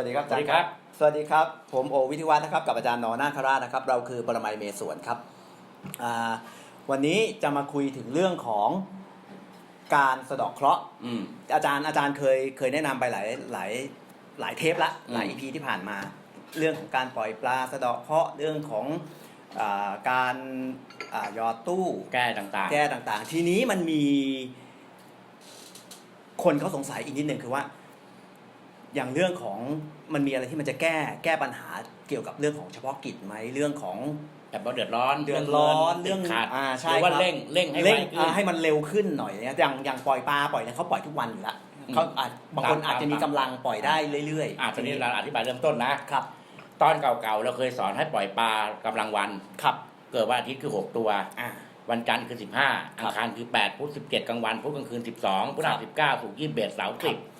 สวัสดีครับอาสวัจารสดีย์ครับ สวัสดีครับ ผมโอวิทิวัฒน์นะครับ กับอาจารย์หนอนาคราชนะครับ เราคือปรมัยเมสวนครับอ่าวันนี้จะมาคุยถึงเรื่องของการสะเดาะเคราะห์อืมอาจารย์อาจารย์เคยเคยแนะนำไปหลายหลายหลายเทปละหลายอือีมพีที่ผ่านมา เรื่องของการปล่อยปลาสะเดาะเคราะห์เรื่องของอาการอาหยอดตู้แก้ต่างๆ แก้ต่างๆ ทีนี้มันมีคนเขาสงสัยอีกนิดหนึ่งคือว่า อย่างเรื่องของมันมีอะไรที่มันจะแก้แก้ปัญหาเกี่ยวกับเรื่องของเฉพาะกิจไหมเรื่องของแบบว่าเดือดร้อนเดือดร้อนเงิเรื่องติดขาดอ่าใช่หรือว่าครับเร่งเร่งให้ไวเร่งขึ้นอ่าให้มันเร็วขึ้นหน่อยเนี่ยอย่างอย่างปล่อยปลาปล่อยเนี่ยเขาปล่อยทุกวันอยู่แล้วอืมเขาอาจบางคนตามอาจจะมีกำลังปล่อยได้เรื่อยอ่าตอนนี้เราอธิบายเริ่มต้นนะครับ ตอนเก่าๆเราเคยสอนให้ปล่อยปลากำลังวันครับ เกิดวันอาทิตย์คือ6ตัวอ่าวันจันทร์คือ15ครัอับงคารคือ8พุธ17กลางวันพุธกลางคืน12พุธหัครัสบ19ศุกร์21เสาร์ครับ10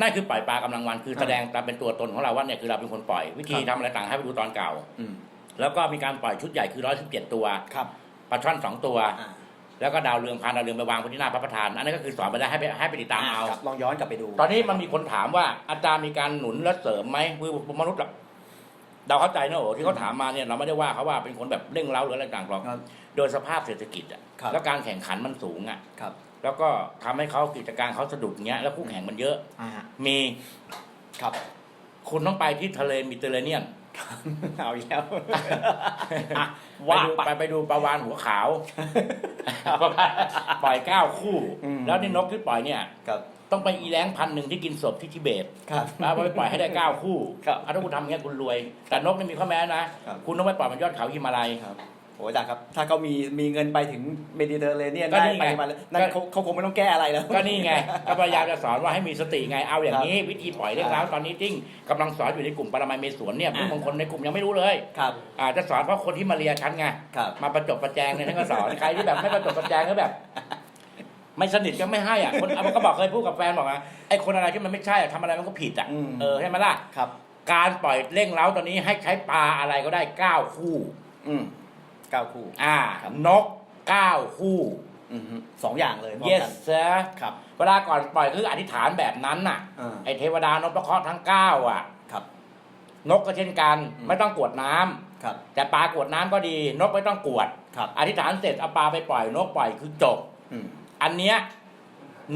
นั่นคือปล่อยปลากำลังวันคือแสดงตามเป็นตัวตนของเราว่าเนี่ยคือเราเป็นคนปล่อย วิธีครับทำอะไรต่างให้ไปดูตอนเก่าอืมแล้วก็มีการปล่อยชุดใหญ่คือ117ตัวครับปลาช่อนสองตัวอ่าแล้วก็ดาวเรืองพานดาวเรืองไปวางบนที่หน้าพระประธาน อันนั้นก็คือสอนไปได้ให้ไปให้ไปติดตามเอาครับลองย้อนกลับไปดู ตอนนี้มันมีคนถามว่าอาจารย์มีการหนุนและเสริมไหมคือมนุษย์แบบเราเข้าใจนะโอ้ที่เขาถามมาเนี่ยเราไม่ได้ว่าเขาว่าเป็นคนแบบเร่งเร้าหรืออะไรต่างๆหรอกครับโดยสภาพเศรษฐกิจอะครับแล้วการแข่งขันมันสูงอะครับ แล้วก็ทำให้เขากิจการเขาสะดุดเงี้ยแล้วคู่แข่งมันเยอะอ่ามีครับ คุณต้องไปที่ทะเลมิเตอร์เรเนียนเอาอีกแล้วอะไปว่าดูไปไปไปดูปลาวานหัวขาวปล่อยเก้าคู่อืมแล้วนี่นกที่ปล่อยเนี่ยครับต้องไปอีแรงพันหนึ่งที่กินศพที่ทิเบตครับแล้วไปปล่อยให้ได้เก้าคู่ครับอะถ้าคุณทำอย่างเงี้ยคุณรวย แต่นกนี่มีข้อแม้นะครับคุณต้องไปปล่อยบนยอดเขาฮิมาลัยครับ โอ้อาจารย์ครับ ถ้าเขามีมีเงินไปถึงเมดิเตอร์เรเนียนก็ได้นี่ไปไงมาแล้วนั่นก็ เขาเขาคงไม่ต้องแก้อะไรแล้ว ก็นี่ไงก็พยายามจะสอนว่าให้มีสติไงเอาอย่างนี้ วิธีปล่อยเรื่องราวตอนนี้จิ้งกำลังสอนอยู่ในกลุ่มปรมัยเมสวนเนี่ยอ่าบางคนในกลุ่มยังไม่รู้เลยครับอาจจะสอนเพราะคนที่มาเรียนฉันไงครับ มาประจบประแจงเนี่ยท่านก็สอนใครที่แบบไม่ประจบประแจงก็แบบ ไม่สนิทก็ไม่ให้อะคนเอามันก็บอกเคยพูดกับแฟนบอกว่าไอ้คนอะไรที่มันไม่ใช่อะทำอะไรมันก็ผิดอะอืม เออใช่ไหมล่ะ ครับ การปล่อยเร่งเล้าตอนนี้ให้ใช้ปลาอะไรก็ได้เก้าคู่ อืม เก้าคู่ อ่าครับ นกเก้าคู่อืมฮึสองอย่างเลยพร้อม yes กัน sir ครับ เวลาก่อนปล่อยคืออธิษฐานแบบนั้นน่ะ อ่า ไอเทวดานพเคราะห์ทั้งเก้าอะ ครับ นกก็เช่นกัน อืม ไม่ต้องกรวดน้ำครับ แต่ปลากรวดน้ำก็ดี นกไม่ต้องกรวด ครับ อธิษฐานเสร็จเอาปลาไปปล่อยนกปล่อยคือจบ อืม อันเนี้ย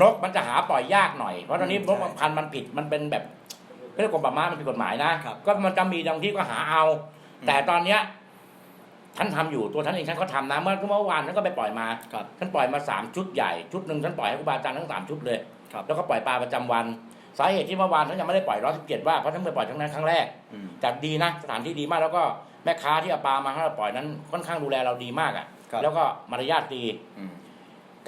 นกมันจะหาปล่อยยากหน่อย เพราะตอนนี้อืมนกบางพันธุ์มันผิดมันเป็นแบบเรื่องกรมป่าไม้มันผิดกฎหมายนะครับก็มันจะมีบางที่ก็หาเอา อืม แต่ตอนเนี้ย ท่านทำอยู่ตัวท่านเองท่านก็ทำนะเมื่อเมื่อวานท่านก็ไปปล่อยมาครับท่านปล่อยมาสามชุดใหญ่ชุดหนึ่งท่านปล่อยให้ครูบาอาจารย์ทั้งสามชุดเลยครับแล้วก็ปล่อยปลาประจำวันสาเหตุที่เมื่อวานท่านยังไม่ได้ปล่อยร้อยสิบเจ็ดว่าเพราะท่านเพิ่งปล่อยครั้งนั้นครั้งแรกอืมจัดดีนะสถานที่ดีมากแล้วก็แม่ค้าที่เอาปลามาให้เราปล่อยนั้นค่อนข้างดูแลเราดีมากอะครับแล้วก็มารยาทดีอืม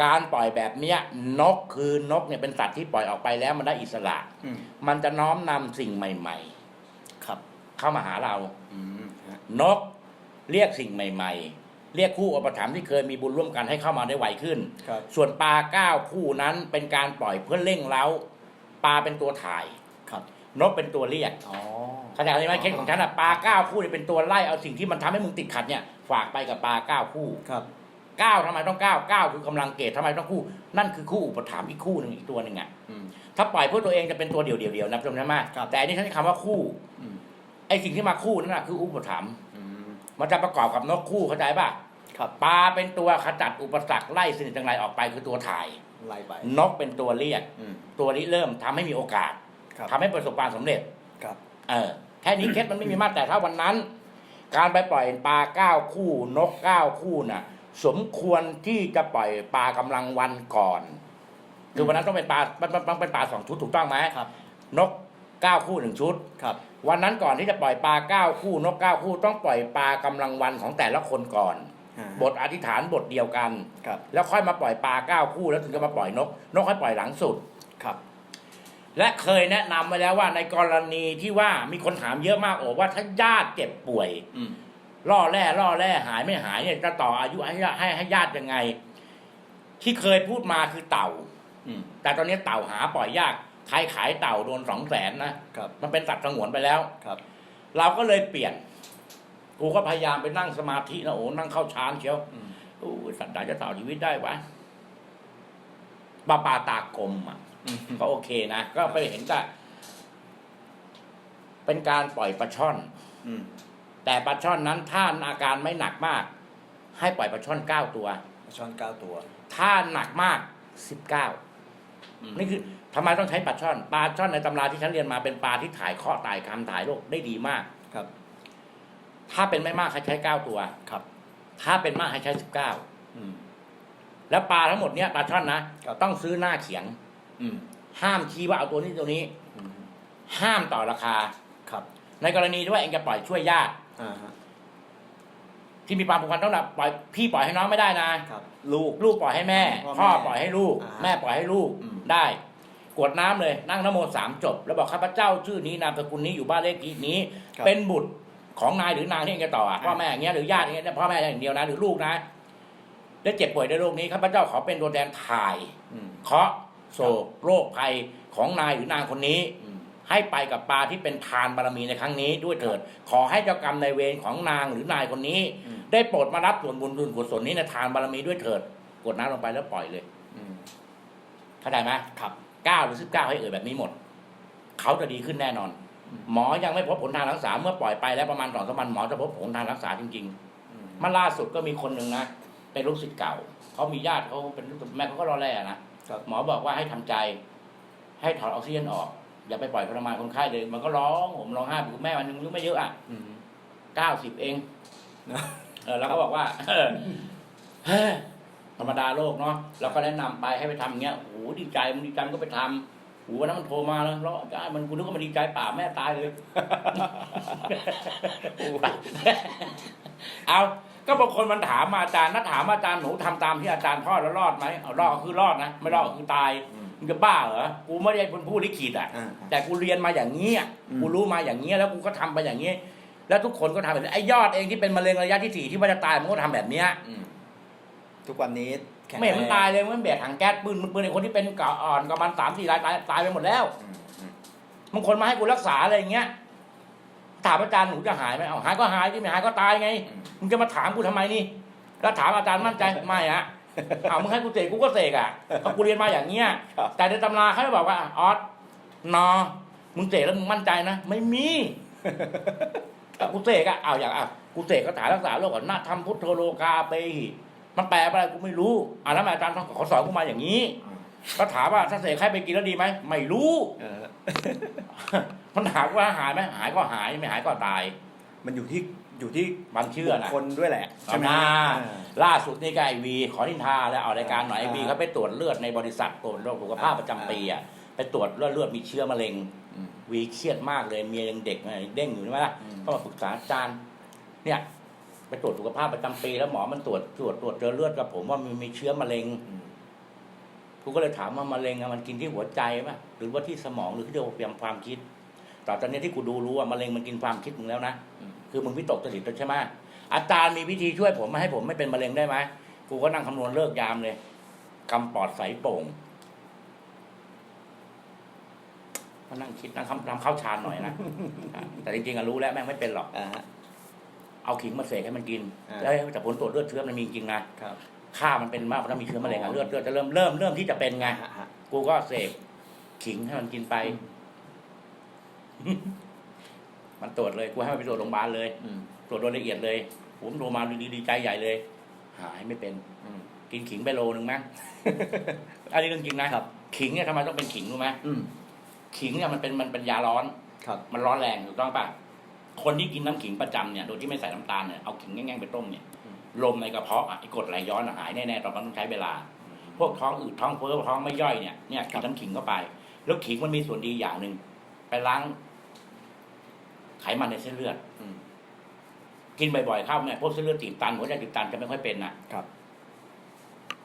การปล่อยแบบเนี้ยนกคือนกเนี่ยเป็นสัตว์ที่ปล่อยออกไปแล้วมันได้อิสระอืมมันจะน้อมนำสิ่งใหม่ครับๆเข้ามาหาเราอืมฮะนก เรียกสิ่งใหม่ ๆ เรียกคู่อุปถัมภ์ที่เคยมีบุญร่วมกันให้เข้ามาได้ไวขึ้น ครับ ส่วนปลาเก้าคู่นั้นเป็นการปล่อยเพื่อเร่งเร้าปลาเป็นตัวถ่ายครับ นกเป็นตัวเรียกอ๋อ เข้าใจไหมเคสของฉันอะปลาเก้าคู่เนี่ยเป็นตัวไล่เอาสิ่งที่มันทำให้มึงติดขัดเนี่ยฝากไปกับปลาเก้าคู่ ครับ เก้าทำไมต้องเก้าเก้าคือกำลังเกตทำไมต้องคู่ นั่นคือคู่อุปถัมภ์อีกคู่หนึ่งอีกตัวหนึ่งอะอืม ถ้าปล่อยเพื่อตัวเองจะเป็นตัวเดียวเดียวเดียวนะจำได้ไหมครับ แต่อันนี้ฉันใช้คำว่าคู่อืม ไอ้สิ่งที่มาคู่นั่นแหะคืออุปถัมภ์อื มมันจะประกอบกับนกคู่เข้าใจป่ะครับปลาเป็นตัวขจัดอุปสรรคไล่สิ่งต่างๆออกไปคือตัวถ่าย ไล่ไป นกเป็นตัวเรียก อืม ตัวนี้เริ่มทำให้มีโอกาสครับทำให้ประสบความสำเร็จ ครับ เออแค่นี้เคสมันไม่มีมากแต่ถ้าวันนั้น การไปปล่อยปลาเก้าคู่นกเก้าคู่น่ะ สมควรที่จะปล่อยปลากำลังวันก่อน คือวันนั้นต้องเป็นปลามันมันมันเป็นปลาสองชุดถูกต้องไหมครับ นก เก้าคู่หนึ่งชุด ครับ วันนั้นก่อนที่จะปล่อยปลาเก้าคู่นกเก้าคู่ต้องปล่อยปลากำลังวันของแต่ละคนก่อน อ่าบทอธิษฐานบทเดียวกัน ครับ แล้วค่อยมาปล่อยปลาเก้าคู่แล้วถึงจะมาปล่อยนก นกค่อยปล่อยหลังสุด ครับ และเคยแนะนำไว้แล้วว่าในกรณีที่ว่ามีคนถามเยอะมากโอ้ว่าถ้าญาติเจ็บป่วย อืม ล่อแร่ล่อแร่หายไม่หายเนี่ยจะต่ออายุให้ให้ให้ญาติยังไง ที่เคยพูดมาคือเต่า อืม แต่ตอนนี้เต่าหาปล่อยยาก ใครขายเต่าโดนสองแสนนะครับ มันเป็นสัตว์สงวนไปแล้วครับ เราก็เลยเปลี่ยน กูก็พยายามไปนั่งสมาธินะโอ้นั่งเข้าฌานเชียวอืมโอ้ยสัตว์ใดจะต่อชีวิตได้วะปลาปลาตากลมอะ อืม ก็โอเคนะ ก็ไปเห็นกับเป็นการปล่อยปลาช่อน อืมแต่ปลาช่อนนั้นถ้าอาการไม่หนักมาก ให้ปล่อยปลาช่อนเก้าตัว ช้อนเก้าตัว ถ้าหนักมากสิบเก้าอืม นี่คือทำไมต้องใช้ปลาช่อนปลาช่อนในตำราที่ฉันเรียนมาเป็นปลาที่ถ่ายเคราะห์ถ่ายคำถ่ายโรคได้ดีมากครับ ถ้าเป็นไม่มากให้ใช้เก้าตัวครับ ถ้าเป็นมากให้ใช้สิบเก้าอืมแล้วปลาทั้งหมดเนี้ยปลาช่อนนะครับต้องซื้อหน้าเขียง อืมห้ามชี้ว่าเอาตัวนี้ตัวนี้อืมห้ามต่อราคาครับ ในกรณีที่ว่าเองจะปล่อยช่วยญาติอ่าฮะที่มีความผูกพันต้องแบบปล่อยพี่ปล่อยให้น้องไม่ได้นะครับลูกลูกปล่อยให้แม่ พ่พ่ออแม่ปล่อยให้ลูกอ่าแม่ปล่อยให้ลูกอืม ได้กวดน้ำเลยนั่งนโมสามจบ แล้วบอกข้าพเจ้าชื่อนี้นามสกุลนี้อยู่บ้านเลขที่นี้ครับเป็นบุตรของนายหรือนางที่เองจะต่ออะพ่อแม่อย่างเงี้ยหรือญาติอย่างเงี้ยพ่อแม่อย่างเดียวนะหรือลูกนะได้เจ็บป่วยในโรคนี้ข้าพเจ้าขอเป็นตัวแทนถ่ายอืมเคราะห์โศกโรคภัยของนายหรือนางคนนี้อืมให้ไปกับปลาที่เป็นทานบารมีในครั้งนี้ด้วยเถิด ขอให้เจ้ากรรมในายเวรของนางหรือนายคนนี้อืมได้โปรดมารับส่วนบุญบุญกุศลนี้ในทานบารมีด้วยเถิด กดน้ำลงไปแล้วปล่อยเลยอืม เข้าใจไหมครับเก้าหรือสิบเก้าให้เอ่ยแบบนี้หมด เขาจะดีขึ้นแน่นอนอืมหมอยังไม่พบผลทางรักษาเมื่อปล่อยไปแล้วประมาณสองสามวันหมอจะพบผลทางรักษาจริงอืมๆมาล่าสุดก็มีคนหนึ่งนะเป็นลูกศิษย์เก่าเขามีญาติเขาเป็นลูกศิษย์แม่เขาก็รอแร่นะครับหมอบอกว่าให้ทำใจ ให้ถอดออกซิเจนออก อย่าไปปล่อยพลังงานคนไข้เลย มันก็ร้องผมร้องไห้ผมแม่มันยังอายุไม่เยอะอะอืมเก้าสิบเองนะเออแล้วก็บอกว่าเออเฮ้ย ธรรมดาโลกเนาะเราก็แนะนำไปให้ไปทำอย่างเงี้ยโอ้โหดีใจมันดีใจมันก็ไปทำโอ้โหวันนั้นมันโทรมาแล้วร้องได้มันกูนึกว่ามันดีใจป่าแม่ตายเลยเอาก็บางคนมันถามมาอาจารย์นัดถามอาจารย์หนูทำตามที่อาจารย์พ่อแล้วรอดไหมเอารอดก็คือรอดนะไม่รอดก็คือตายอืมมึงจะบ้าเหรอ กูไม่ได้เป็นผู้ลิขิตอะอ่าแต่กูเรียนมาอย่างนี้ยอืมกูรู้มาอย่างนี้ยแล้วกูก็ทำไปอย่างนี้ แล้วทุกคนก็ทำแบบนี้ไอ้ยอดเองที่เป็นมะเร็งระยะที่สี่ที่ว่าจะตายมันก็ทำแบบเนี้ยอืม ทุกวันนี้แข็งไม่เห็นมันแรงตายเลยมันแบกถังแก๊สปืนมันปืนไอ้คนที่เป็นเก่าอ่อนกับมันสามสี่รายตายตายไปหมดแล้วอืมอืมบางคนมาให้กูรักษาอะไรอย่างเงี้ยถามอาจารย์หนูจะหายไหมเอาหายก็หายที่ไม่หายก็ตายไงอืมมึงจะมาถามกูทำไมนี่ แล้วถามอาจารย์มั่นใจไม่อะเอามึงให้กูเสกกูก็เสกอะเพราะกูเรียนมาอย่างเงี้ย ครับแต่ในตำราเขาจะบอกว่าออสนอ มึงเสกแล้วมึงมั่นใจนะ ไม่มีแต่กูเสกอะเอาอย่างอะกูเสกก็ถามรักษาโรคก่อนนะทำพุทโธโลกาเปหิ มันแปลว่าอะไรกูไม่รู้อะแล้วทำไมอาจารย์เขาสอนกูมาอย่างนี้อืมก็ถามว่าถ้าเสกให้ไปกินแล้วดีไหมไม่รู้เออมันถามว่าหายไหมหายก็หายไม่หายก็ตาย มันอยู่ที่อยู่ที่มันเชื่อนะคนด้วยแหละใช่ไหมอ่าอ่าล่าสุดนี่ก็ไอวีขอนินทาแล้วเอารายการหน่อยไอวีอ่าเขาไปตรวจเลือดในบริษัทตรวจโรคสุขภาพประจำปีอะไปตรวจเลือดเลือดมีเชื้อมะเร็งอืมวีเครียดมากเลยเมียยังเด็กไงเด้งอยู่ใช่ไหมล่ะอืมก็มาปรึกษาอาจารย์เนี่ย ไปตรวจสุขภาพประจำปีแล้วหมอมันตรวจตรวจตรวจเจอเลือดกับผมว่ามีมีเชื้อมะเร็งกูก็เลยถามว่ามะเร็งอะมันกินที่หัวใจป่ะหรือว่าที่สมองหรือที่เดียวเปลี่ยนความคิดแต่ตอนนี้ที่กูดูรู้ว่ามะเร็งมันกินความคิดมึงแล้วนะคือมึงวิตกจริตใช่ไหมอาจารย์มีวิธีช่วยผมไม่ให้ผมไม่เป็นมะเร็งได้ไหมกูก็นั่งคำนวณเลิกยามเลยกำปอดใสโป่งมานั่งคิดนั่งคำทำข้าฌานหน่อยนะแต่จริงๆอะรู้แล้วแม่งไม่เป็นหรอกอ เอาขิงมาเสกให้มันกินอ่า แล้วแต่ผลตรวจเลือดเชื้อมันมีจริงนะครับค่ามันเป็นมากเพราะมีเชื้อมะเร็งอะเลือดเลือดจะเริ่มเริ่มเริ่มที่จะเป็นไง ฮะฮะ กูก็เสกขิงให้มันกินไป มันตรวจเลย กูให้มันไปตรวจโรงพยาบาลเลย อืมตรวจโดยละเอียดเลย ผมโทรมาดีดีใจใหญ่เลย หายไม่เป็น อืม กินขิงไปโลนึงมั้ง อันนี้เรื่องจริงนะครับ ขิงเนี่ยทำไมต้องเป็นขิงรู้ไหมอืมขิงเนี่ยมันเป็นมันเป็นยาร้อน ครับ มันร้อนแรงถูกต้องป่ะ คนที่กินน้ำขิงประจำเนี่ยโดยที่ไม่ใส่น้ำตาลเนี่ยเอาขิงแง่งๆไปต้มเนี่ยลมในกระเพาะอะไอ้กรดไหลย้อนอะหายแน่ๆตอนนั้นต้องใช้เวลา พวกท้องอืดท้องเฟ้อท้องไม่ย่อยเนี่ยเนี่ยกินน้ำขิงเข้าไป แล้วขิงมันมีส่วนดีอย่างหนึ่งไปล้างไขมันในเส้นเลือดอืมกินบ่อยๆเข้าเนี่ยพวกเส้นเลือดตีบตันหัวใจตีบตันจะไม่ค่อยเป็นนะครับ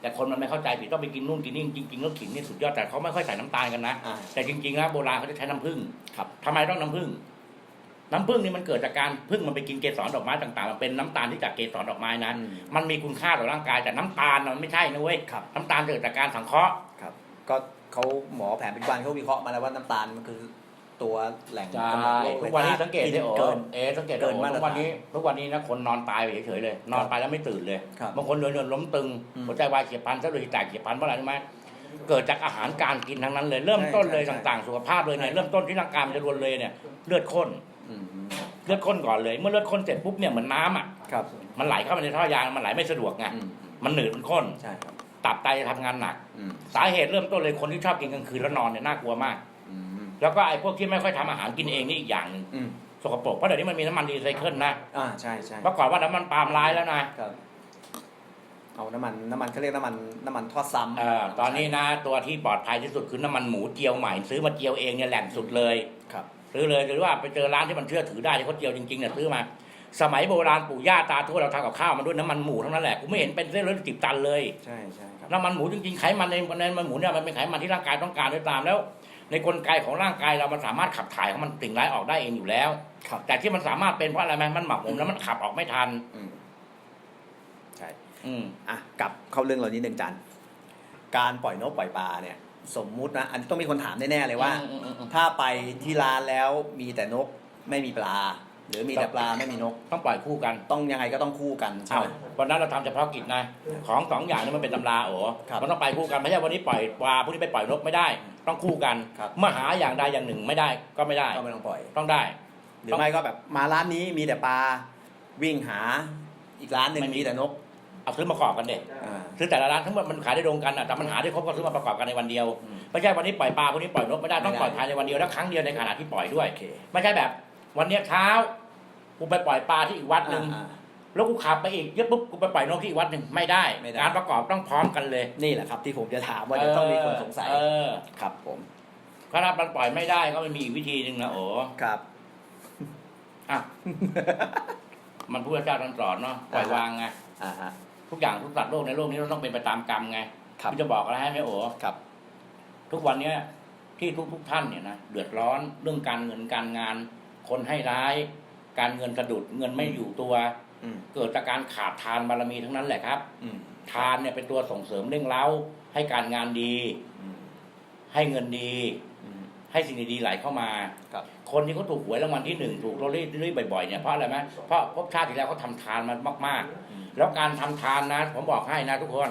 แต่คนมันไม่เข้าใจผิดต้องไปกินนู่นกินนี่จริงๆแล้วขิงนี่สุดยอดแต่เขาไม่ค่อยใส่น้ำตาลกันนะอ่าแต่จริงๆแล้วโบราณเขาจะใช้น้ำผึ้งครับทำไมต้องน้ำผึ้ง น้ำผึ้งนี่มันเกิดจากการผึ้งมันไปกินเกสรดอกไม้ต่างๆมันเป็นน้ำตาลที่จากเกสรดอกไม้นะอืมมันมีคุณค่าต่อร่างกายแต่น้ำตาลน่ะมันไม่ใช่นะเว้ยครับ น้ำตาลเกิดจากการสังเคราะห์ ครับก็เขาหมอแผนปัจจุบันเขาวิเคราะห์มาแล้วว่าน้ำตาลมันคือตัวแหล่งใช่กำเนิดโรคทุกวันนี้สังเกตกิได้โอ้เกิน เอ๊ะสังเกตเกินโอ้มาตรฐานทุกวันนี้ทุกวันนี้นะคนนอนตายไปเฉยๆเลย นอนไปแล้วไม่ตื่นเลยครับบางคนเดินเดินล้มตึงอืมหัวใจวายเฉียบพลันเส้นเลือดแตกเฉียบพลันเพราะอะไรรู้ไหมเกิดจากอาหารการกินทั้งนั้นเลยเริ่มต้นเลยใช่ใช่ต่างๆ สุขภาพเลยเนี่ยใช่ เริ่มต้นที่ร่างกายมันจะรวนเลยเนี่ยเลือดข้นออืม เลือดข้นก่อนเลย เมื่อเลือดข้นเสร็จปุ๊บเนี่ยเหมือนน้ำอะครับ มันไหลเข้าไปในท่อยางมันไหลไม่สะดวกไงอืมมันหนืดมันข้นใช่ครับตับไตจะทำงานหนักอืมสาเหตุเริ่มต้นเลยคนที่ชอบกินกลางคืนแล้วนอนเนี่ยน่ากลัวมากอืมแล้วก็ไอ้พวกที่ไม่ค่อยทำอาหารกินเองนี่อีกอย่างหนึ่งอืมสกปรกเพราะเดี๋ยวนี้มันมีน้ำมันรีไซเคิลนะอ่าใช่ใช่เมื่อก่อนว่าน้ำมันปาล์มร้ายแล้วนะครับเอาน้ำมันน้ำมันเขาเรียกน้ำมันน้ำมันทอดซ้ำเออตอนนี้นะตัวที่ปลอดภัยที่สุดคือน้ำมันหมูเจียวใหม่ซื้อมาเจียวเองเนี่ยแหล่งสุดเลยครับ ซื้อเลยหรือว่าไปเจอร้านที่มันเชื่อถือได้ที่เขาเจียวจริงๆเนี่ยซื้อมา สมัยโบราณปู่ย่าตาทวดเราทำกับข้าวมันด้วยน้ำมันหมูทั้งนั้นแหละกูไม่เห็นเป็นเส้นเลือดจิบตันเลยใช่ใช่ครับน้ำมันหมูจริงๆไขมันในในมันหมูเนี่ยมันเป็นไขมันที่ร่างกายต้องการด้วยตามแล้ว ในกลไกของร่างกายเรามันสามารถขับถ่ายของมันสิ่งร้ายออกได้เองอยู่แล้วครับแต่ที่มันสามารถเป็นเพราะอะไรไหมมันหมักหมมแล้วมันขับออกไม่ทันอืมใช่อืมอะกลับเข้าเรื่องเรานิดหนึ่งจันการปล่อยนกปล่อยปลาเนี่ย สมมุตินะอันนี้ต้องมีคนถามแน่ๆเลยว่า อืมอืมอืมถ้าไปที่ร้านแล้วมีแต่นกไม่มีปลา หรือมีแต่ปลาไม่มีนก ต้องปล่อยคู่กันต้องยังไงก็ต้องคู่กันใช่อ้าวไหม วันนั้นเราทำเฉพาะกิจนะ ของสองอย่างนี้มันเป็นตำราโอ้ครับมันต้องไปคู่กันไม่ใช่วันนี้ปล่อยปลาพรุ่งนี้ไปปล่อยนกไม่ได้ ต้องคู่กันครับเมื่อหาอย่างใดอย่างหนึ่งไม่ได้ก็ไม่ได้ ก็ไม่ต้องปล่อย ต้องได้ หรือไม่ก็แบบมาร้านนี้มีแต่ปลาวิ่งหาอีกร้านหนึ่งไม่มี มีแต่นก เอาซื้อมาประกอบกันเด็กอ่า ซื้อแต่ละร้านทั้งหมดมันขายได้ตรงกันอะแต่มันหาได้ครบก็ซื้อมาประกอบกันในวันเดียวอืมไม่ใช่วันนี้ปล่อยปลาพรุ่งนี้ปล่อยนกไม่ได้ต้องไม่ได้ ปล่อยภายในวันเดียวแล้วครั้งเดียวในขณะที่ปล่อยด้วย โอเคไม่ใช่แบบ วันเนี้ยเช้ากูไปปล่อยปลาที่อีกวัดหนึ่งอ่า แล้วกูขับไปอีกเยอะปุ๊บกูไปปล่อยนกที่อีกวัดหนึ่งไม่ได้ไม่ได้ การประกอบต้องพร้อมกันเลยนี่แหละครับ ที่ผมจะถามว่าเดี๋ยวต้องมีคนสงสัยเออครับผมถ้ามันปล่อยไม่ได้ก็มันมีอีกวิธีหนึ่งนะโอ้ครับ อะ มันพูดเจ้าท่านสอนเนาะปล่อยวางไง อ่าฮะ ทุกอย่างทุกสัตว์โลกในโลกนี้เราต้องเป็นไปตามกรรมไงครับพี่จะบอกอะไรให้ไหมโอ้ครับ ทุกวันเนี้ยที่ทุกทุกท่านเนี่ยนะเดือดร้อนเรื่องการเงินการงาน คนให้ร้าย การเงินสะดุดเงินไม่อยู่ตัวอืมเกิดจากการขาดทานบารมีทั้งนั้นแหละครับอืมทานเนี่ยเป็นตัวส่งเสริมเร่งเร้า ให้การงานดีอืมให้เงินดีอืม ให้สิ่งดีๆไหลเข้ามา ครับ คนที่เขาถูกหวยรางวัลที่หนึ่งถูกลอตเตอรี่บ่อยๆเนี่ยเพราะอะไรไหมเพราะภพชาติที่แล้วเขาทำทานมามากอืม ๆ แล้วการทำทานนะ ผมบอกให้นะทุกคน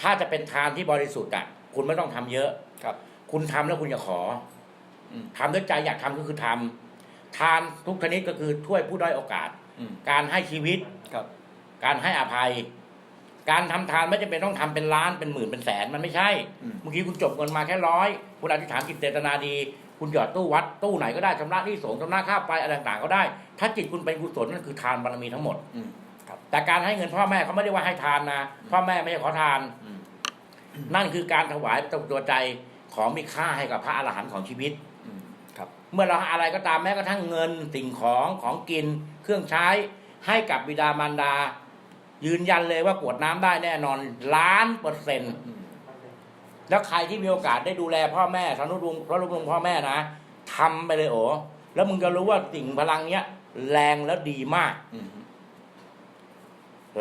ถ้าจะเป็นทานที่บริสุทธิ์อะคุณไม่ต้องทำเยอะ ครับ คุณทำแล้วคุณอย่าขออืมทำด้วยใจอยากทำก็คือทำทานทุกชนิดก็คือช่วยผู้ด้อยโอกาส อืมการให้ชีวิต ครับ การให้อภัย การทำทานไม่จำเป็นต้องทำเป็นล้านเป็นหมื่นเป็นแสนมันไม่ใช่อืมบางทีคุณจบเงินมาแค่ร้อยคุณอธิษฐานจิตเจตนาดี คุณหยอดตู้วัดตู้ไหนก็ได้ชำระหนี้สงฆ์ชำระค่าไฟอะไรต่างๆก็ได้ ถ้าจิตคุณเป็นกุศลนั่นคือทานบารมีทั้งหมดอืมครับแต่การให้เงินพ่อแม่เขาไม่ได้ว่าให้ทานนะพ่อแม่ไม่ใช่ขอทานอืมนั่นคือการถวายตัวใจของมีค่าให้กับพระอรหันต์ของชีวิตอืมครับ เมื่อเราอะไรก็ตามแม้กระทั่งเงินสิ่งของของกินเครื่องใช้ให้กับบิดามารดา ยืนยันเลยว่ากรวดน้ำได้แน่นอนล้านเปอร์เซ็นต์อืมแล้วใครที่มีโอกาสได้ดูแลพ่อแม่ทนุรุงพระรุงพ่อแม่นะทำไปเลยโอ้แล้วมึงจะรู้ว่าสิ่งพลังเนี้ยแรงแล้วดีมากอืม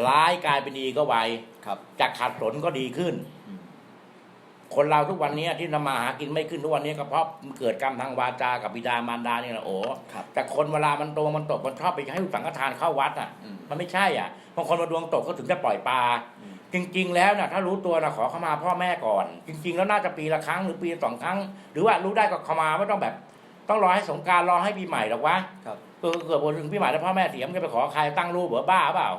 ร้ายกลายเป็นดีก็ไวครับจากขัดสนก็ดีขึ้นอืม คนเราทุกวันนี้ที่ทำมาหากินไม่ขึ้นทุกวันนี้ก็เพราะมันเกิดกรรมทางวาจากับบิดามารดาเนี่ยแหละโอ้ครับแต่คนเวลามันโตมันตกมันชอบไปให้สังฆทานเข้าวัดอะอืมมันไม่ใช่อะบางคนมาดวงตกก็ถึงจะปล่อยปลาอืมจริง ๆ แล้วนะถ้ารู้ตัวนะขอเข้ามาพ่อแม่ก่อน จริง ๆ แล้วน่าจะปีละครั้งหรือปีละสองครั้ง หรือว่ารู้ได้ก็เข้ามาไม่ต้องแบบ ต้องรอให้สงกรารรอให้ปีใหม่หรอกวะครับเออเกิดวันถึงปีใหม่แล้วพ่อแม่เสียมันจะไปขอใครตั้งรูปเหรอบ้าเปล่า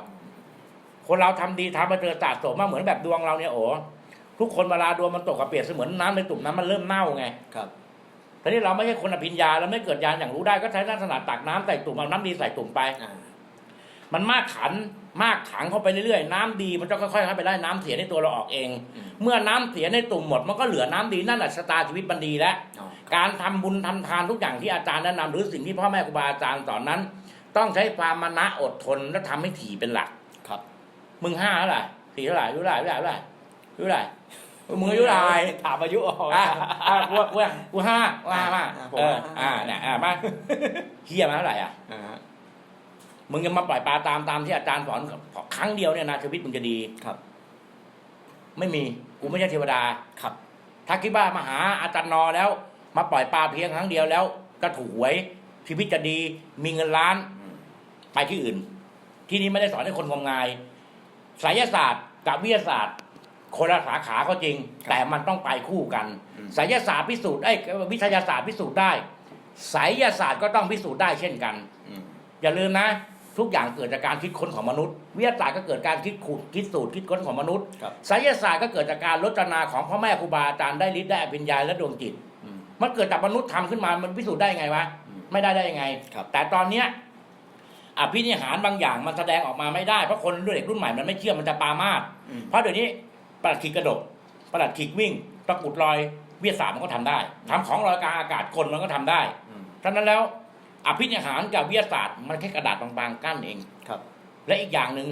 คนเราทำดีทำมาเจอสะสมมาเหมือนแบบดวงเราเนี่ยโอ้ ทุกคนเวลาดวงมันตกกระเปรียบเสมือนน้ำในตุ่มน้ำมันเริ่มเน่าไงครับทีนี้เราไม่ใช่คนอภิญญาเราไม่เกิดญาณอย่างรู้ได้ก็ใช้ลักษณะตักน้ำใส่ตุ่มเอาน้ำดีใส่ตุ่มไปอ่ามันมากขันมากขังเข้าไปเรื่อยๆน้ำดีมันจะค่อยๆเข้าไปได้น้ำเสียในตัวเราออกเองอืมเมื่อน้ำเสียในตุ่มหมดมันก็เหลือน้ำดีนั่นแหละชะตาชีวิตมันดีแล้วอ๋อการทำบุญทำทานทุกอย่างที่อาจารย์แนะนำหรือสิ่งที่พ่อแม่ครูบาอาจารย์สอนนั้น ต้องใช้ความมานะอดทนและทำให้ถี่เป็นหลักครับ มึงห้าเท่าไหร่สี่เท่าไหร่อายุเท่าไหร่อายุเท่าไหร่อายุเท่าไหร่ มึงอายุเท่าไหร่ถามอายุออกอะอะกูกูกูห้ากูห้ามาอะผมเออห้าอ่าเนี่ยอ่ามาเฮียมาเท่าไหร่อะอ่าฮะมึงจะมาปล่อยปลาตามตามที่อาจารย์สอนครั้งเดียวเนี่ยนะชีวิตมึงจะดีครับ ไม่มีกูไม่ใช่เทวดาครับ ถ้าคิดว่ามาหาอาจารย์นอแล้ว มาปล่อยปลาเพียงครั้งเดียวแล้ว ก็ถูกหวยชีวิตจะดี มีเงินล้านอืมไปที่อื่น ที่นี้ไม่ได้สอนให้คนงมงายไสยศาสตร์กับวิทยาศาสตร์ คนละสาขาก็จริง แต่มันต้องไปคู่กันอืมไสยศาสตร์พิสูจน์ได้ยวิทยาศาสตร์พิสูจน์ได้ไสยศาสตร์ก็ต้องพิสูจน์ได้เช่นกันอืมอย่าลืมนะ ทุกอย่างเกิดจากการคิดค้นของมนุษย์ วิทยาศาสตร์ก็เกิดการคิดขูดคิดสูตรคิดค้นของมนุษย์ครับไสยศาสตร์ก็เกิดจากการลดนาของพ่อแม่ครูบาอาจารย์ได้ฤทธิ์ได้อภิญญาและดวงจิตอืมมันเกิดจากมนุษย์ทำขึ้นมามันพิสูจน์ได้ยังไงวะอืมไม่ได้ได้ยังไงครับแต่ตอนเนี้ยอภินิหารบางอย่างมันแสดงออกมาไม่ได้เพราะคนรุ่นเด็กรุ่นใหม่มันไม่เชื่อมันจะปามาสอืมเพราะเดี๋ยวนี้ ประหลัดขีดกระดกประหลัดขีดวิ่งตะกรุดลอยวิทยาศาสตร์มันก็ทำได้ทำของลอยกลางอากาศคนมันก็ทำได้อืมฉะนั้นแล้วอภินิหารกับวิทยาศาสตร์มันแค่กระดาษบางๆกั้นเองครับ และอีกอย่างหนึ่ง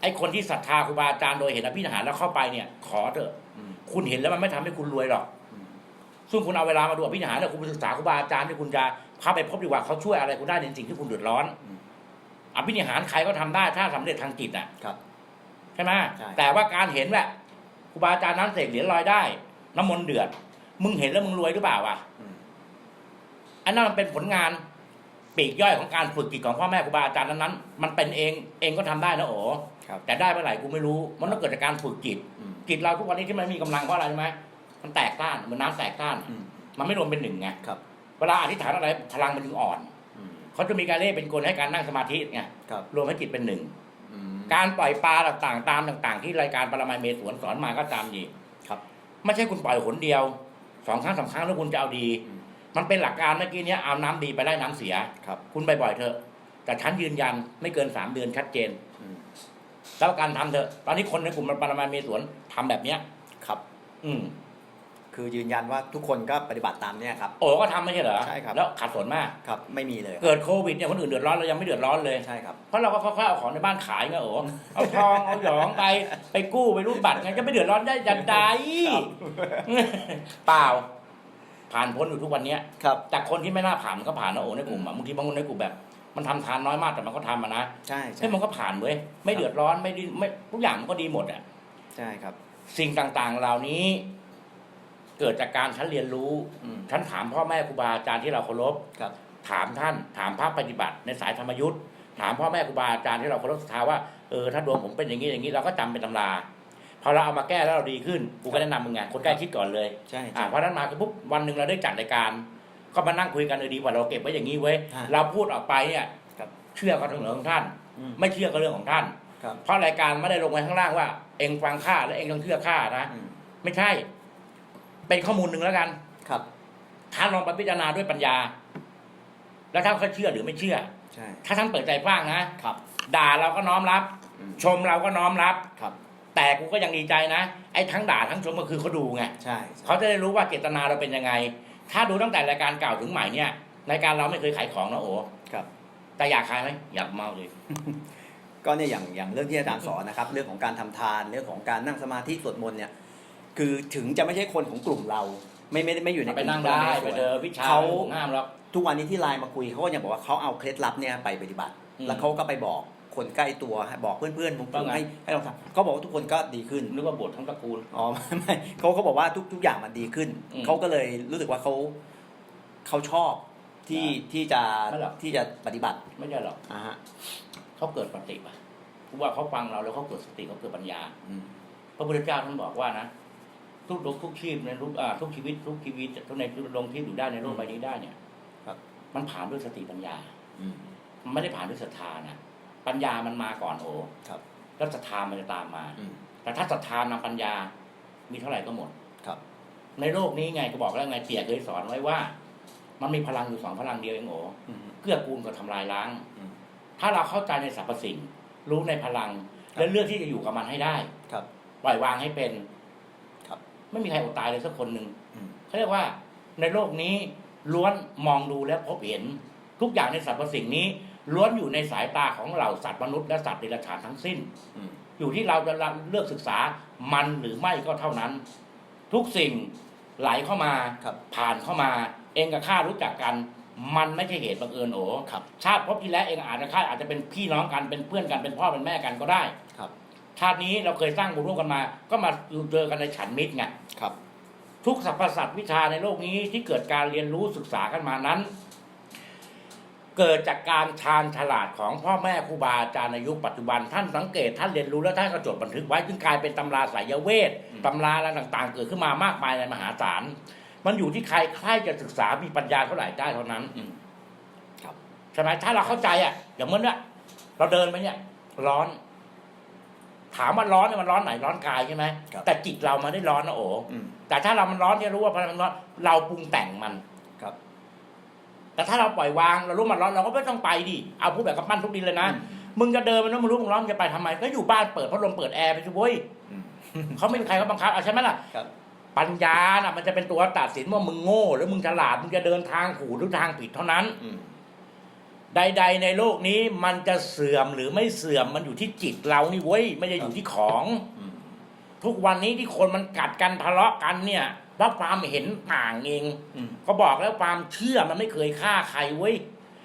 ไอ้คนที่ศรัทธาครูบาอาจารย์โดยเห็นอภินิหารแล้วเข้าไปเนี่ย ขอเถอะอืมคุณเห็นแล้วมันไม่ทำให้คุณรวยหรอกอืมซึ่งคุณเอาเวลามาดูอภินิหารแล้วคุณไปศึกษาครูบาอาจารย์ที่คุณจะเข้าไปพบดีกว่าเขาช่วยอะไรคุณได้ในสิ่งที่คุณเดือดร้อนอืมอภินิหารใครก็ทำได้ถ้าสำเร็จทางจิตอะครับใช่ไหมใช่แต่ว่าการเห็นแบบค รูบาอาจารย์นั้นเสกเหรียญลอยได้ น้ำมนต์เดือด มึงเห็นแล้วมึงรวยหรือเปล่าวะอืมอันนั้นมันเป็นผลงานปลีกย่อยของการฝึกจิตของพ่อแม่ครูบาอาจารย์นั้นๆมันเป็นเองเองก็ทำได้นะโอ้ครับแต่ได้เมื่อไหร่กูไม่รู้ มันต้องเกิดจากการฝึกจิตอืมจิตเราทุกวันนี้ที่มันไม่มีกำลังเพราะอะไรรู้ไหมมันแตกต้านเหมือนน้ำแตกต้านอืมมันไม่รวมเป็นหนึ่งไงครับเวลาอธิษฐานอะไรพลังมันจึงอ่อนอืมเขาจะมีการเล่เป็นกลให้การนั่งสมาธิไงครับรวมให้จิตเป็นหนึ่งอืม การปล่อยปลาต่างๆ ตามต่าง ๆ ที่รายการปรมาเมสวนสอนมาก็ตามดีครับ ไม่ใช่คุณปล่อยหนเดียวสองครั้งสามครั้งแล้วคุณจะเอาดีอืมมันเป็นหลักการเมื่อกี้เนี้ยเอาน้ำดีไปไล่น้ำเสียครับ คุณบ่อยๆเถอะ แต่ฉันยืนยันไม่เกินสามเดือนชัดเจนอืมแล้วการทำเถอะ ตอนนี้คนในกลุ่มปรมาเมสวนทำแบบเนี้ยครับ อืม คือยืนยันว่าทุกคนก็ปฏิบัติตามเนี่ยครับ โอ้ก็ทำไม่ใช่เหรอใช่ครับ แล้วขาดสนมาก ครับไม่มีเลย เกิดโควิดเนี่ยคนอื่นเดือดร้อนเรายังไม่เดือดร้อนเลย ใช่ครับ เพราะเราก็ค่อยๆเอาของในบ้านขายไงโอ้เอาทองเอาหยองไปไปกู้ไปรูดบัตรไงจะไม่เดือดร้อนได้ยันใดครับ เปล่า ผ่านพ้นอยู่ทุกวันเนี้ย ครับ แต่คนที่ไม่น่าผ่านมันก็ผ่านนะโอ้ในกลุ่มอะบางทีบางคนในกลุ่มแบบ มันทำทานน้อยมากแต่มันก็ทำอะนะใช่ใช่ให้มันก็ผ่านเว้ยไม่เดือดร้อนไม่ดิ้นไม่ทุกอย่างมันก็ดีหมดอะใช่ครับ สิ่งต่างๆ เหล่านี้ เกิดจากการฉันเรียนรู้อืมฉันถามพ่อแม่ครูบาอาจารย์ที่เราเคารพครับถามท่านถามภาคปฏิบัติ ในสายธรรมยุทธ์ถามพ่อแม่ครูบาอาจารย์ที่เราเคารพศรัทธาว่าเออถ้าดวงผมเป็นอย่างนี้อย่างนี้เราก็จำเป็นตำราพอเราเอามาแก้แล้วเราดีขึ้นกูก็แนะนำมึงไงคนใกล้ชิดก่อนเลยใช่อ่าใช่เพราะฉะนั้นมาคือปุ๊บวันหนึ่งเราได้จัดรายการ ก็มานั่งคุยกันเออดีกว่าเราเก็บไว้อย่างนี้เว้ยฮะเราพูดออกไปเนี่ยครับเชื่อก็เรื่องของท่านอืมไม่เชื่อก็เรื่องของท่านครับเพราะรายการไม่ได้ลงไว้ข้างล่างว่า เองฟังข้าและเองต้องเชื่อข้านะอืมไม่ใช่ เป็นข้อมูลหนึ่งแล้วกันครับท่านลองไปพิจารณาด้วยปัญญา แล้วถ้าเขาเชื่อหรือไม่เชื่อ ใช่ถ้าท่านเปิดใจกว้างนะครับ ด่าเราก็น้อมรับ อืม ชมเราก็น้อมรับ ครับ แต่กูก็ยังดีใจนะไอ้ทั้งด่าทั้งชมก็คือเขาดูไงใช่ใช่ เขาจะได้รู้ว่าเจตนาเราเป็นยังไง ถ้าดูตั้งแต่รายการเก่าถึงใหม่เนี่ยรายการเราไม่เคยขายของนะโอ้ครับ แต่อยากขายไหมอยากเมาเลยก็เนี่ยอย่างอย่างเรื่องที่อาจารย์สอนนะครับ เรื่องของการทำทานเรื่องของการนั่งสมาธิสวดมนต์เนี่ย คือถึงจะไม่ใช่คนของกลุ่มเรา ไม่ไม่ได้ไม่อยู่ในไปกลุ่มนั่งได้เราไปในส่วนเจอวิชาเขาไม่ห่วงห้ามหรอกทุกวันนี้ที่ไลน์มาคุยเขาก็ยังบอกว่าเขาเอาเคล็ดลับเนี่ยไปปฏิบัติ อืมแล้วเขาก็ไปบอกคนใกล้ตัวบอกเพื่อนๆผมว่าไง ให้ให้ลองทำเขาบอกว่าทุกคนก็ดีขึ้น นึกว่าบททั้งตระกูล อ๋อไม่ไม่เขาเขาบอกว่าทุกทุกอย่างมันดีขึ้น อืมเขาก็เลยรู้สึกว่าเขาเขาชอบที่ใช่ที่จะไม่หรอก ที่จะปฏิบัติไม่ใช่หรอกอ่าฮะเขาเกิดปฏิป่ะเพราะว่าเขาฟังเราแล้วเขาเกิดสติเขาเกิดปัญญา อืมพระพุทธเจ้าท่านบอกว่านะ ทุกทุกทุกชีพในรูปอ่าทุกชีวิตทุกชีวิตทุกในลงที่อยู่ได้ในโลกใบนี้ได้เนี่ยครับมันผ่านด้วยสติปัญญา อืมมันไม่ได้ผ่านด้วยศรัทธานะปัญญามันมาก่อนโอ้ครับ แล้วศรัทธามันจะตามมา อืมแต่ถ้าศรัทธานำปัญญา มีเท่าไหร่ก็หมด ครับในโลกนี้ไงก็บอกแล้วไงเตี่ยเคยสอนไว้ว่า มันมีพลังอยู่สองพลังเดียวเองโอ้อืม เกื้อกูลกับทำลายล้าง อืม ถ้าเราเข้าใจในสรรพสิ่ง รู้ในพลังครับและเลือกที่จะอยู่กับมันให้ได้ ครับ ปล่อยวางให้เป็นครับ ไม่มีใครอดตายเลยสักคนหนึ่งอืมเขาเรียกว่าในโลกนี้ล้วนมองดูและพบเห็น ทุกอย่างในสรรพสิ่งนี้ ล้วนอยู่ในสายตาของเหล่าสัตว์มนุษย์และสัตว์เดรัจฉานทั้งสิ้นอืมอยู่ที่เราจะเลือกศึกษามันหรือไม่ก็เท่านั้น ทุกสิ่งไหลเข้ามาครับผ่านเข้ามา เองกับข้ารู้จักกัน มันไม่ใช่เหตุบังเอิญโอครับชาติภพที่แล้วเองอาจจะข้าอาจจะเป็นพี่น้องกันเป็นเพื่อนกันเป็นพ่อเป็นแม่กันก็ได้ครับ ชาตินี้เราเคยสร้างบุญร่วมกันมา ก็มาเจอกันในฉันมิตรไงครับ ทุกสรรพสัตว์วิชาในโลกนี้ที่เกิดการเรียนรู้ศึกษากันมานั้น เกิดจากการชาญฉลาดของพ่อแม่ครูบาอาจารย์ในยุคปัจจุบันท่านสังเกตท่านเรียนรู้และท่านก็จดบันทึกไว้จึงกลายเป็นตำราสายเวทอืมตำราอะไรต่างๆ เกิดขึ้นมามากมายในมหาศาลมันอยู่ที่ใครใครจะศึกษามีปัญญาเท่าไหร่ได้เท่านั้นอืมครับใช่ไหมถ้าเราเข้าใจอะ อย่างเมื่อเนี้ยเราเดินไปเนี่ย ร้อน ถามว่าร้อนเนี่ยมันร้อนไหนร้อนกายใช่ไหมครับแต่จิตเรามันได้ร้อนนะโอ้อืม แต่ถ้าเรามันร้อนเนี่ยรู้ว่าพลังมันร้อนเราปรุงแต่งมันครับแต่ถ้าเราปล่อยวางเรารู้มันร้อนเราก็ไม่ต้องไปดิเอาพูดแบบกับปั้นทุกดินเลยนะอืม มึงจะเดินมันแล้วมึงรู้มึงร้อนมึงจะไปทำไมก็อยู่บ้านเปิดพัดลมเปิดแอร์ไปสิเว้ยอืม เขาไม่มีใครเขาบังคับเอาใช่ไหมล่ะครับ ปัญญาน่ะมันจะเป็นตัวตัดสินว่ามึงโง่หรือมึงฉลาดมึงจะเดินทางถูกหรือทางผิดเท่านั้น อืม ใด ๆ ในโลกนี้มันจะเสื่อมหรือไม่เสื่อมมันอยู่ที่จิตเรานี่เว้ยไม่ได้อยู่ที่ของอืมทุกวันนี้ที่คนมันกัดกันทะเลาะกันเนี่ยเพราะความเห็นต่างเองอืมก็บอกแล้วความเชื่อมันไม่เคยฆ่าใครเว้ย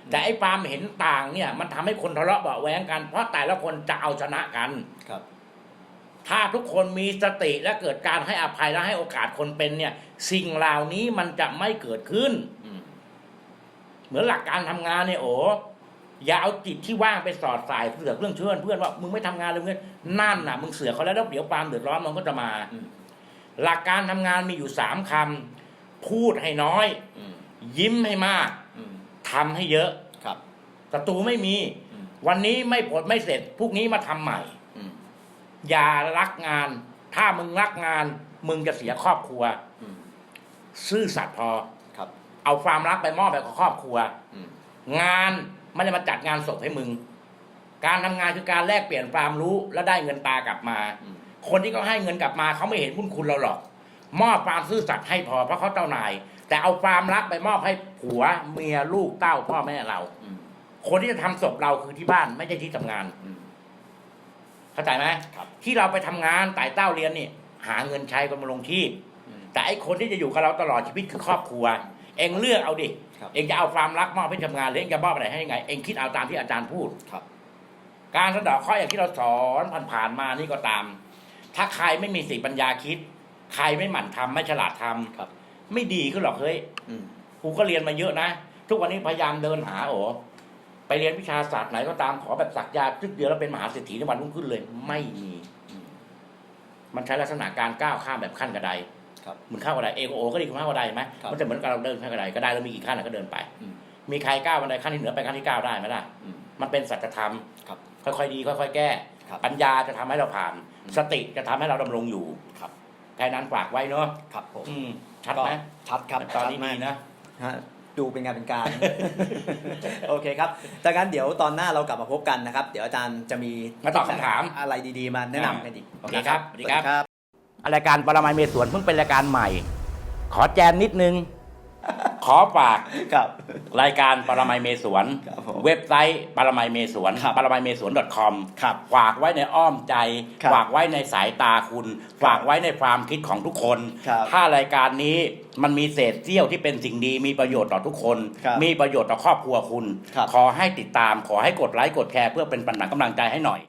แต่ไอ้ความเห็นต่างเนี่ย มันทำให้คนทะเลาะเบาะแว้งกัน เพราะแต่ละคนจะเอาชนะกันครับ ถ้าทุกคนมีสติและเกิดการให้อภัยและให้โอกาสคนเป็นเนี่ย สิ่งเหล่านี้มันจะไม่เกิดขึ้นอืม เหมือนหลักการทำงานเนี่ยโอ้อย่าเอาจิตที่ว่างไปสอดสายเสือกเรื่องเชื่อนเพื่อนว่ามึงไม่ทำงานเลยมึงนั่นน่ะ มึงเสือกเขาแล้วแล้วเดี๋ยวความเดือดร้อนมันก็จะมาอืมหลักการทำงานมีอยู่สามคำพูดให้น้อยอืมยิ้มให้มากอืมทำให้เยอะครับศัตรูไม่มีอืมวันนี้ไม่ผลไม่เสร็จพรุ่งนี้มาทำใหม่อืมอย่ารักงาน ถ้ามึงรักงาน มึงจะเสียครอบครัวอืมซื่อสัตย์พอครับ เอาความรักไปมอบให้กับครอบครัวอืมงานไม่ได้มาจัดงานศพให้มึง การทำงานคือการแลกเปลี่ยนความรู้และได้เงินตากลับมาอืมคนที่เขาให้เงินกลับมาเขาไม่เห็นบุญคุณเราหรอก มอบความซื่อสัตย์ให้พอเพราะเขาเจ้านาย แต่เอาความรักไปมอบให้ผัวเมียลูกเต้าพ่อแม่เราอืมคนที่จะทำศพเราคือที่บ้านไม่ใช่ที่ทำงานอืมเข้าใจไหมครับที่เราไปทำงานไต่เต้าเรียนนี่หาเงินใช้กันมาลงชีพอืมแต่ไอ้คนที่จะอยู่กับเราตลอดชีวิตคือครอบครัว เองเลือกเอาดิ ครับ เองจะเอาความรักมอบให้ทำงานหรือเองจะมอบอะไรให้ยังไง เองคิดเอาตามที่อาจารย์พูด ครับ การสะเดาะเคราะห์อย่างที่เราสอนผ่านๆมานี่ก็ตาม ถ้าใครไม่มีสติปัญญาคิด ใครไม่หมั่นทำไม่ฉลาดทำครับ ไม่ดีขึ้นหรอกเฮ้ย อืม กูก็เรียนมาเยอะนะ ทุกวันนี้พยายามเดินหาโอ้ไปเรียนวิชาศาสตร์ไหนก็ตามขอแบบสักยาซึกเดียวแล้วเป็นมหาเศรษฐีในวันรุ่งขึ้นเลย ไม่มีอืมมันใช้ลักษณะการก้าวข้ามแบบขั้นกระไดครับ เหมือนข้าวกระไดเอโอก็ดีกว่าข้าวกระไดไหมครับมันจะเหมือนกับเราเดินข้างกระไดกระไดเรามีกี่ขั้นเราก็เดินไปอืมมีใครก้าวบันไดขั้นที่เหนือไปขั้นที่เก้าได้ไหมล่ะอืมมันเป็นสัจธรรมครับค่อยๆดีค่อยๆแก้ครับปัญญาจะทำให้เราผ่านอืมสติจะทำให้เราดำรงอยู่ครับแค่นั้นฝากไว้เนาะครับผมอืมชัดไหมก็ชัดครับตอนนี้ชัดีมากนะฮะดูเป็นงานเป็นการ โอเคครับจากนั้นเดี๋ยวตอนหน้าเรากลับมาพบกันนะครับ เดี๋ยวอาจารย์จะมีมาตอบคำถามอะไรดีๆมาแนะนำกันอีกโอเคครับนะสวัสดีครับสวัสดีค รับรายการปรมัยเมสวนเพิ่งเป็นรายการใหม่ ขอแจมนิดนึง ขอฝากครับ รายการปรมัยเมสวนครับผมเว็บไซต์ปรมัยเมสวนครับปรมัยเมสวน .com ครับฝากไว้ในอ้อมใจ ครับฝากไว้ในสายตาคุณ ฝากไว้ในความคิดของทุกคน ครับถ้ารายการนี้มันมีเศษเสี้ยวที่เป็นสิ่งดีมีประโยชน์ต่อทุกคน ครับมีประโยชน์ต่อครอบครัวคุณ ครับ ขอให้ติดตามขอให้กดไลค์กดแชร์เพื่อเป็นปันหนักกำลังใจให้หน่อย